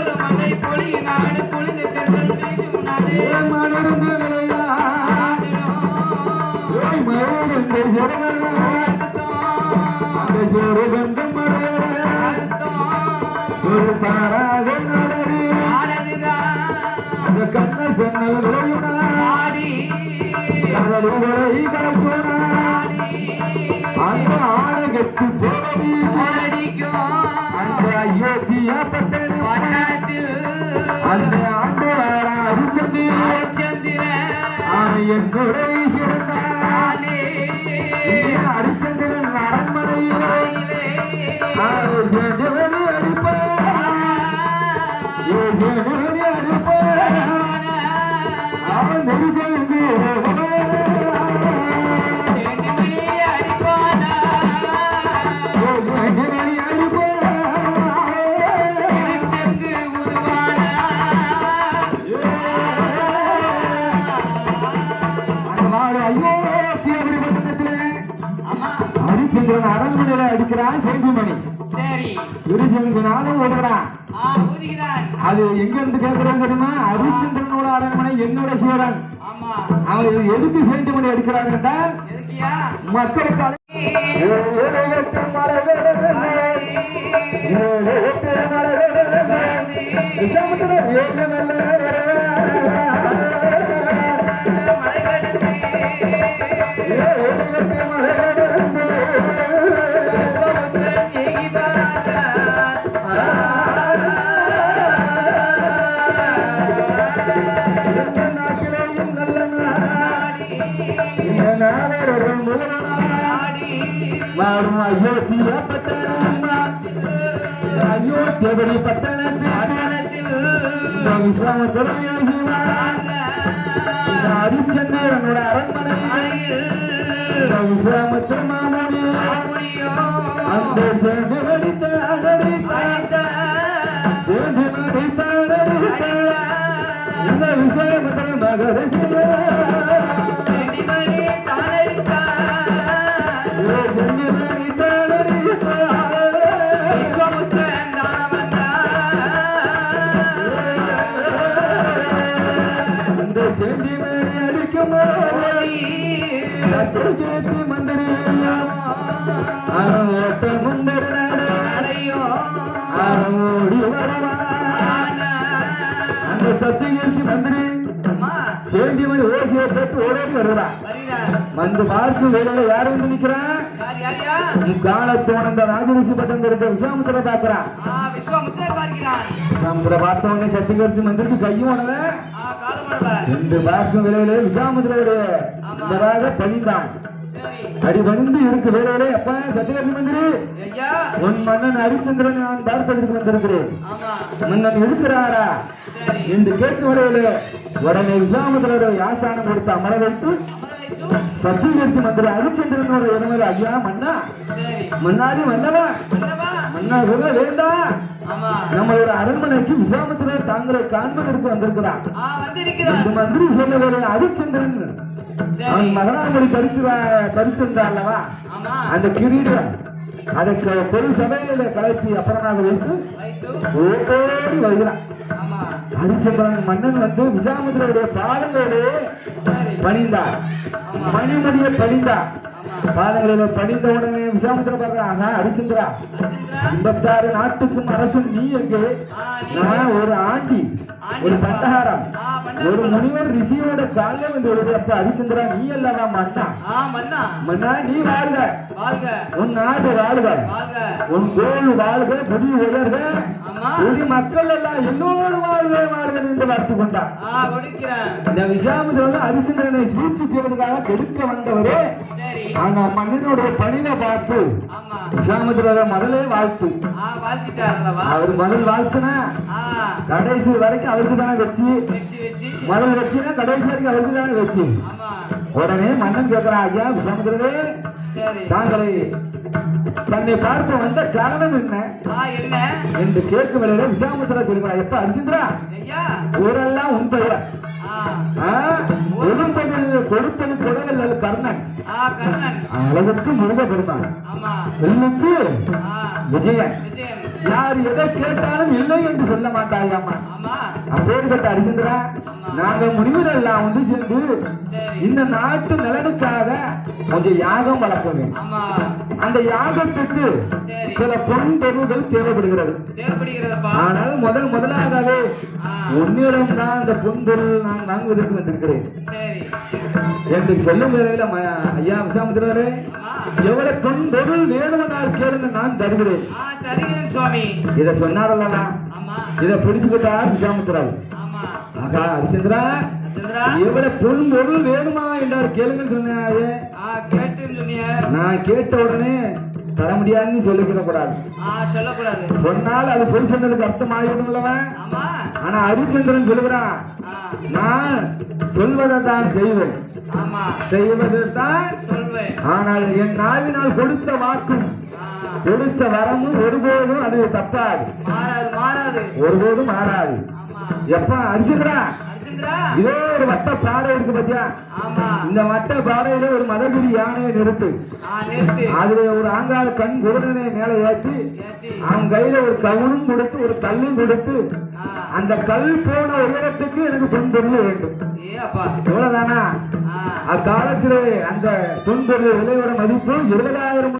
பொழுது மழை பொழி நாடு பொழிந்த தென்றல் வீசும் நாடு. குறை சிறந்தானே. அடிக்கிறான் செங்குமணி. சரி. இருசங்கனாலும் ஓடுறான் ஆ ஊதுகிறான். அது எங்க இருந்து கேட்கறான் தெரியுமா? ஹரிச்சந்திரனோட அரண்மனை என்னோட அவன் இது எதுக்கு செங்குமணி அடிக்கிறான் என்றால் மக்களுக்கு ஏழு மாறும் அயோத்திய பட்டணம்மா. அயோத்தியபடி பட்டணத்தில் ஹரிச்சந்திரனோட அரண்மனையில் இந்த விஸ்வாமித்திர அந்த சென்று வடித்தாடடி சென்று வடித்தாடடி இந்த விஸ்வாமித்திரன் மகரிஷியா சேண்டி மணி ஓசியை கேட்டு ஓடி வருகிறான் வந்து பார்த்து வேலையில யார் வந்து நிக்கிறான் காலத்தோன் அந்த ராஜரிஷி பட்டம் இருக்க விசாமுத்திர பாக்குறான் விஸ்வாமுத்திரன் பார்க்கிறான் விசாமுத்திர பார்த்த உடனே சத்தியகர்த்தி மந்திரிக்கு கையும் காலமளவன். ரெண்டு பார்க்கும் வேலையிலே விசாமுத்திரோடைய என்பதாக பணிந்தான். அடி பணிந்து இருக்கு வேலையிலே அப்ப சத்தியகர்த்தி மந்திரி. உன் மன்னன் ஹரிச்சந்திரன் நான் பார்ப்பதற்கு வந்திருக்கிறேன். மன்னன் இருக்கிறாரா? என்று கேட்க வரையிலே உடனே விசாமுத்திரோட யாசானம் கொடுத்து அமர வைத்து சத்தியகர்த்தி மந்திரி ஹரிச்சந்திரனோட இடமே ஐயா மன்னா. சரி. மன்னாதி மன்னவா? மன்னா ஆமா நம்மளோட அரண்மனைக்கு விசாமுத்திரர் தாங்களை காண்பதற்கு வந்திருக்கிறார். இந்த மந்திரி ஹரிச்சந்திரன் சரி. அவன் மகனாமணி கருத்து கருத்திருந்தா அல்லவா அந்த கிரீடம் அதை க- பெரு சபையில கலைத்து அப்புறமாக வைத்து வைத்து. ஓடி வருகிறான். ஹரிச்சந்திரன் மன்னன் வந்து விசாமுத்திரருடைய பாதங்களோடு பணிந்தார். மணிமணியை பணிந்தார். பாதங்களில பணிந்த உடனே விசாமுத்திர ஹரிச்சந்திரா அர்ஜுனா ஐம்பத்தாறு நாட்டுக்கும் அரசன் நீ நீ நான் ஒரு ஆண்டி ஒரு பண்டகாரம். ஒரு முனிவர் ரிஷியோட காலில் வந்து ஒரு அப்ப ஹரிச்சந்திரா நீ அல்லவா மன்னா? நீ வாழ்க. உன் நாடு வாழ்க. உன் கோல் வாழ்க முடி உயர்க. உதி மக்கள் எல்லாம் எல்லோரும் வாழ்க வாழ்க என்று வார்த்து கொடுக்கிறேன். இந்த விசாமுதிரன் ஹரிச்சந்திரனை சூழ்ச்சி செய்வதற்காக கெடுக்க வந்தவரே. ஆனா மன்னனுடைய பணிவை பார்த்து ஆமா. விசாமுதிரரை முதலே வாழ்த்து. அவர் முதல் வாழ்த்துனா. கடைசி வரைக்கும் அவருக்கு தானே வச்சு முதல் வச்சுனா கடைசி வரைக்கும் அவருக்கு தானே வச்சு உடனே மன்னன் கேட்கிறான் ஐயா விசாமுதிரரே சரி. தாங்களை தன்னை பார்க்க வந்த காரணம் என்ன? என்று கேட்கும் வேளையில விசாமுத்திரா சொல்கிறார் எப்ப அர்ஜுந்திரா ஊரெல்லாம் உன் பெயர். அளவுக்கு முருக ஆ. விஜயன். யார் எதை கேட்டாலும் இல்லை என்று சொல்ல மாட்டாயாமா ஆமா. அப்பேற்பட்ட அரிசந்திரா நாங்க முனிவர் எல்லாம் வந்து சரி. இந்த நாட்டு நலனுக்காக கொஞ்சம் யாகம் ஆமா. அந்த யாகத்துக்கு சில பொன் பொருள்கள் தேவைப்படுகிறது. ஆனால் முதல் முதலாகவே உன்னிடம் தான் அந்த பொன் பொருள் நான் வாங்குவதற்கு வந்திருக்கிறேன். என்று சொல்லும் வேளையில ம- ஐயா விசாமுத்திரரே. ஆமா எவ்வளவு பொன் பொருள் வேணுமென்றால் கேளுங்க நான் தருகிறேன். சுவாமி. இதை சொன்னாரல்லவா ஆமா. இதை பிடிச்சுக்கிட்டார் விசாமுத்திரர். ஆமா. ஆகா ஹரிச்சந்திரா சந்திரா எவ்வளவு பொன் பொருள் வேணுமா என்றார் கேளுங்கன்னு சொன்னாரு. நான் கேட்ட உடனே தர முடியாதுன்னு சொல்லிக்கிட கூடாது சொல்லக்கூடாது. சொன்னால் அது பொய் சொன்னதுக்கு அர்த்தம் ஆகிவிடும்லவன் ஆமா. ஆனா ஹரிச்சந்திரன் சொல்லுகிறான் நான் சொல்வதை தான் செய்வேன். செய்வதை தான் சொல்வேன். ஆனால் என் நாவினால் கொடுத்த வாக்கும் கொடுத்த வரமும் ஒருபோதும் அது தப்பாது. மாறாது மாறாது. ஒருபோதும் மாறாது. எப்ப அரிசிக்கிறா இதோ ஒரு வட்ட பாறை இருக்கு பாத்தியா? இந்த வட்ட பாறையில ஒரு மதகுரி யானையை நிறுத்து. அதுல ஒரு ஆங்கால கண் குருடனை மேல ஏற்றி ஏத்தி அவன் கையில ஒரு கவுளும் கொடுத்து ஒரு கல்லும் கொடுத்து அந்த கல் போன உயரத்துக்கு எனக்கு பொன்பொருள் வேண்டும். ஆ. அக்காலத்திலே அந்த பொன்பொருள் விலையோட மதிப்பு இருபதாயிரம்